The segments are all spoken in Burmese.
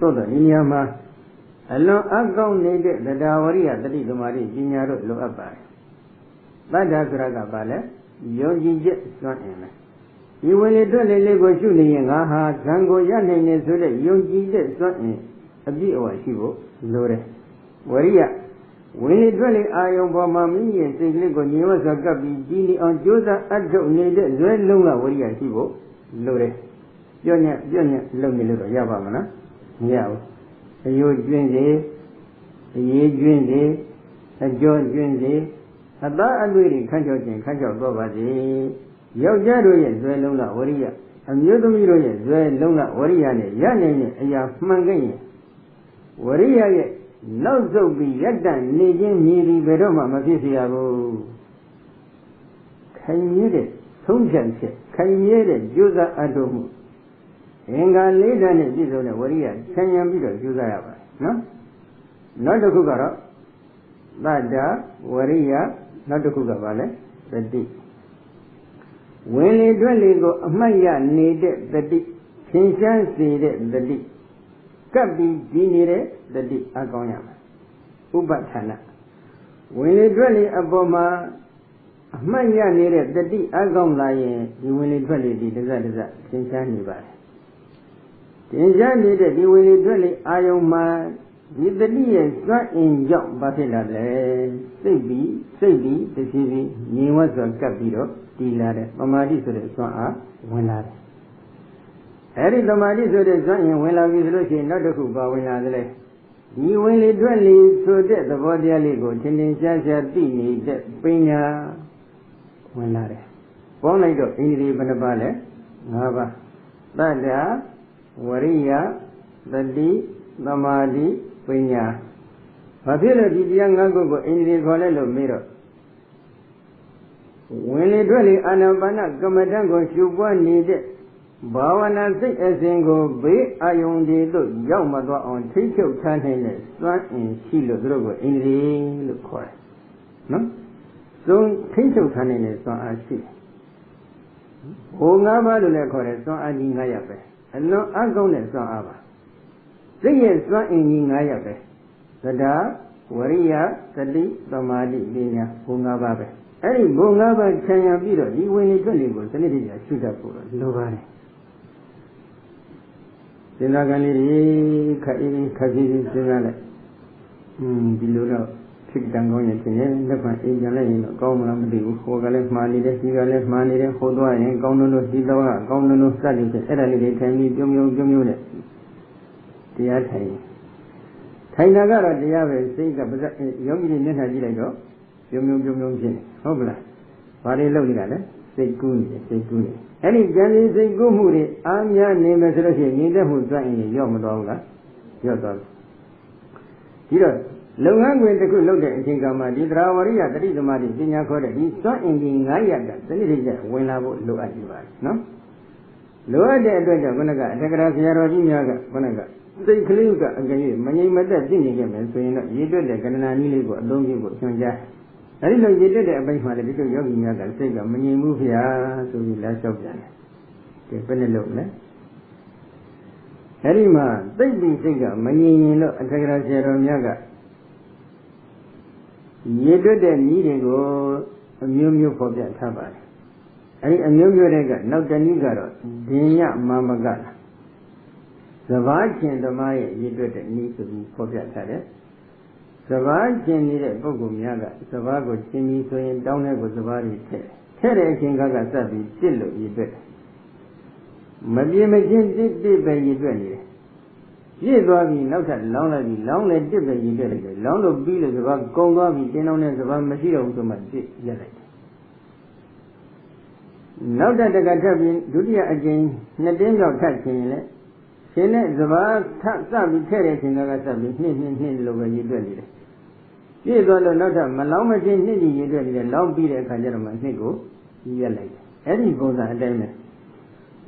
သို့တော့ဒီနေရာမှာအလွန်အကောင်းနေတဲ့တရားဝရိယတတိသမารိပညာတို့လိုအပ်ပါတယ်တတ္တဆိုတာကဘာလဲယုံကြည်ချက်စွန့်အင်မယ်ဒီဝင်လေတွက်လေလေးကိုရှုနေရင်ငါဟာဇံကိုရနိုင်နေဆိုတဲ့ယုံကြည်တဲ့စွန့်အင်အပြည့်အဝရှိဖို့လိုတယ်ဝရိယဝင်လေတွက်လေအာယုံပေါ်မှာမိမိရဲ့စိတ်ကလေးကိုညီဝတ်စွာကပ်ပြီးကြည်နေအောင်ကြိုးစားအထုတ်နေတဲ့ဇွဲလုံးကဝရိယရှိဖို့လိုတယ်ပြောညက်ပြောညက်လုပ်နေလို့တော့ရပါမလား မရဘူးအယိုးကျွင်းစေအရေးကျွင်းစေအကျော်ကျွင်းစေအသားအသွေးတွေခန့်ချောက်ခြင်းခန့်ချောက်တော့ပါစေယောက်ျားတို့ရဲ့ဇွဲလုံးကဝရိယအမျိုးသမီးတို့ရဲ့ဇွဲလုံးကဝရိယနဲ့ရနိုင်တဲ့အရာမှန်ခဲ့ရင်ဝရိယရဲ့နောက်ဆုတ်ပြီးရက်တန့်နေခြင်းမြည်ပြီးဘယ်တော့မှမဖြစ်စေရဘူးခိုင်မြဲတဲ့သုံးဖြတ်ချက်ခိုင်မြဲတဲ့ကြိုးစားအထောက်မှု အင်္ဂါလေးဓာတ်နဲ့ပြည့်စုံတဲ့ဝရိယဆံရံပြီးတော့ကြိုးစားရပါတယ်နော်နောက်တစ်ခုကတော့သတ္တဝရိယနောက်တစ်ခုကဘာလဲသတိဝင်လေတွက်လေကိုအမှတ်ရနေတဲ့သတိသင်ရှားစေတဲ့သတိကပ်ပြီးဒီနေတဲ့သတိအကောင်းရမယ်ဥပဋ္ဌာဏဝင်လေတွက်လေအပေါ်မှာအမှတ်ရနေတဲ့တတိအကောင်းလာရင်ဒီဝင်လေထွက်လေဒီတစ်စက်တစ်စက်သင်ရှားနေပါတယ် သင်ရှားနေတဲ့ဒီဝင်လေထွက်လေအာယုံမှာဒီတတိရဲ့စွမ်းအင်ကြောင့်ဘာဖြစ်လာလဲစိတ်ပြီးစိတ်ပြီးတစ်စီပြီးညီဝတ်စွာကပ်ပြီးတော့တည်လာတဲ့ပမာတိဆိုတဲ့စွမ်းအားဝင်လာတယ်အဲဒီပမာတိဆိုတဲ့စွမ်းအင်ဝင်လာပြီဆိုလို့ရှိရင်နောက်တစ်ခုပါဝင်လာတယ်လေဒီဝင်လေထွက်လေဆိုတဲ့သဘောတရားလေးကိုသင်သင်ရှားရှားသိနေတဲ့ပညာဝင်လာတယ်ပေါင်းလိုက်တော့ဣန္ဒြေဘယ်နှပါလဲ၅ပါးတတ္တ ဝရိယသတိသမာဓိပညာဘာဖြစ်လို့ဒီတရား၅ခုကိုဣန္ဒြေခေါ်လဲလို့မေးတော့ဝင်လေထွက်လေအာနာပါနကမ္မဋ္ဌာန်းကိုရှုပွားနေတဲ့ဘာဝနာစိတ်အစဉ်ကိုဘေးအာယုန်ဒီသို့ရောက်မသွားအောင်ထိချုပ်ထားနိုင်တဲ့စွမ်းအင်ရှိလို့သူတို့ကိုဣန္ဒြေလို့ခေါ်တယ်နော်သုံးထိချုပ်ထားနိုင်တဲ့စွမ်းအားရှိတယ်ဟို၅ပါးလို့လည်းခေါ်တယ်စွမ်းအားကြီး၅ရပ်ပဲ အလွန်အကောင်းတဲ့စွမ်းအားပါစိတ်ရဲ့စွမ်းအင်ကြီး၅ရပ်ပဲသဒ္ဓဝရိယသတိသမာဓိပညာဘုံ၅ပါးပဲအဲ့ဒီဘုံ၅ပါးခြံရပြီးတော့ဒီဝင်လေထွက်လေကိုစနစ်တကျရှုတတ်ဖို့လိုပါတယ်စဉ်းစားကလေးတွေခက်အေးခက်ကြီးစဉ်းစားလိုက်อืมဒီလိုတော့ ဖြစ်တန်ကောင်းရင်ဖြစ်ရင်လက်ခံအေးကြလိုက်ရင်တော့ကောင်းမလားမသိဘူးဟိုကလည်းမှားနေတယ်ဒီကလည်းမှားနေတယ်ဟိုသွားရင်ကောင်းလို့ဒီတော့ကကောင်းလို့စသည်ဖြင့်အဲ့ဒါလေးတွေထိုင်ပြီးပြုံးပြုံးပြုံးပြုံးနဲ့တရားထိုင်ထိုင်တာကတော့တရားပဲစိတ်ကပါဇက်ယောဂီတွေမျက်နှာကြည့်လိုက်တော့ပြုံးပြုံးပြုံးပြုံးဖြစ်နေဟုတ်ကလားဘာတွေလုပ်နေတာလဲစိတ်ကူးနေတယ်စိတ်ကူးနေအဲ့ဒီကြံစည်စိတ်ကူးမှုတွေအားများနေမယ်ဆိုလို့ရှိရင်ညီသက်မှုစွန့်ရင်ရော့မသွားဘူးလားရော့သွားတယ်ဒီတော့ လုပ်ငန်းခွင်တစ်ခုလုပ်တဲ့အချိန်ကမှဒီသရဝရိယတတိသမารိပညာခေါ်တဲ့ဒီစွန့်အင်ကြီး900ကစနစ်တကျဝင်လာဖို့လိုအပ်နေပါတယ်နော်လိုအပ်တဲ့အတွက်ကြောင့်ခုနကအထက်ကရာဆရာတော်ကြီးများကခုနကစိတ်ကလေးကအကြိမ်မငြိမ်မသက်ပြည့်နေခဲ့မယ်ဆိုရင်တော့ရည်တွက်တဲ့ကဏ္ဍနည်းလေးကိုအသုံးပြုဖို့ညွှန်ကြားအဲဒီလိုရည်တွက်တဲ့အပိုင်းမှာလည်းဒီလိုယောဂီများကစိတ်ကမငြိမ်ဘူးဖျားဆိုပြီးလာလျှောက်ပြန်တယ်ဒီဘယ်နဲ့လုပ်လဲအဲဒီမှာသိပ်ပြီးစိတ်ကမငြိမ်ရင်တော့အထက်ကရာဆရာတော်များက ရည်တွက်တဲ့နည်းတွေကိုအမျိုးမျိုးဖော်ပြထားပါတယ်အဲဒီအမျိုးမျိုးတွေကနောက်တနည်းကတော့ဒင်ညမမကလားစဘာချင်းသမားရဲ့ရည်တွက်တဲ့နည်းဆိုပြီးဖော်ပြထားတယ်စဘာချင်းနေတဲ့ပုဂ္ဂိုလ်များကစဘာကိုချင်းပြီးဆိုရင်တောင်းတဲ့ကိုစဘာတွေထည့်ထည့်တဲ့အချိန်ကကစပ်ပြီးတစ်လို့ရည်တွက်မပြေမချင်းတစ်တစ်ပဲရည်တွက်နေတယ် ပြည့်သွားပြီနောက်ထပ်လောင်းလိုက်ပြီလောင်းလည်းတစ်ပဲရင်ပြက်လိုက်တယ်လောင်းလို့ပြီးလို့စဘာကုံသွားပြီတင်းအောင်တဲ့စဘာမရှိတော့ဘူးဆိုမှတစ်ရက်လိုက်တယ်နောက်ထပ်တကထပ်ပြီးဒုတိယအကြိမ်နှစ်တင်းမြောက်ထပ်ခြင်းရင်လည်းရှင်နဲ့စဘာထပ်စပြီးထည့်တဲ့အချိန်ကစပြီးနှစ်နှစ်နှစ်လို့ပဲရင်ပြက်နေတယ်ပြည့်သွားလို့နောက်ထပ်မလောင်းမချင်းနှစ်ကြီးရင်ပြက်နေတယ်လောင်းပြီးတဲ့အခါကျတော့မှနှစ်ကိုရက်လိုက်တယ်အဲ့ဒီပုံစံအတိုင်းပဲ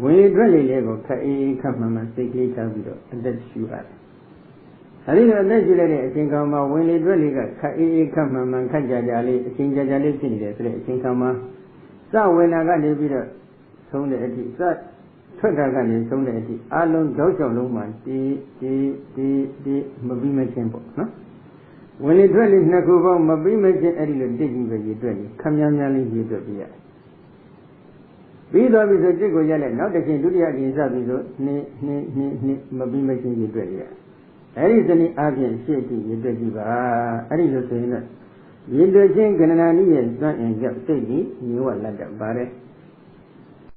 ဝင်လေထွက်လေလေးကိုခက်အေးခက်မှန်မှန်စိတ်ကလေးထားပြီးတော့အသက်ရှူရတယ်။အဲဒီလိုအသက်ရှူလိုက်တဲ့အချိန်ခါမှာဝင်လေထွက်လေကခက်အေးခက်မှန်မှန်ခက်ကြကြလေးအချိန်ကြကြလေးဖြစ်နေတယ်ဆိုတဲ့အချိန်ခါမှာစဝင်လာကနေပြီးတော့သုံးတဲ့အထိစထွက်တာကနေဆုံးတဲ့အထိအလုံးကြောက်ကြောက်လုံးမှတီးတီးတီးတီးမပြီးမချင်းပေါ့နော်ဝင်လေထွက်လေနှစ်ခုပေါင်းမပြီးမချင်းအဲ့ဒီလိုတိတ်ကြီးပဲရည်တွက်လေခမ်းများများလေးရည်တွက်ပြရတယ် ပြီးသွားပြီဆိုတစ်ကိုရက်လက်နောက်တစ်ချိန်ဒုတိယအရင်စပြီဆိုနှစ်နှစ်နှစ်နှစ်မပြီးမချင်းရည်တွက်ရအဲ့ဒီစနစ်အပြင်ရှေ့ကြည့်ရည်တွက်ကြည့်ပါအဲ့ဒီလိုဆိုရင်လည်းရည်တွက်ခြင်းကဏ္ဍာနည်းရဲ့စွန့်အင်ကြောင့်စိတ်ကြီးညှို့ဝလက်တတ်ပါတယ်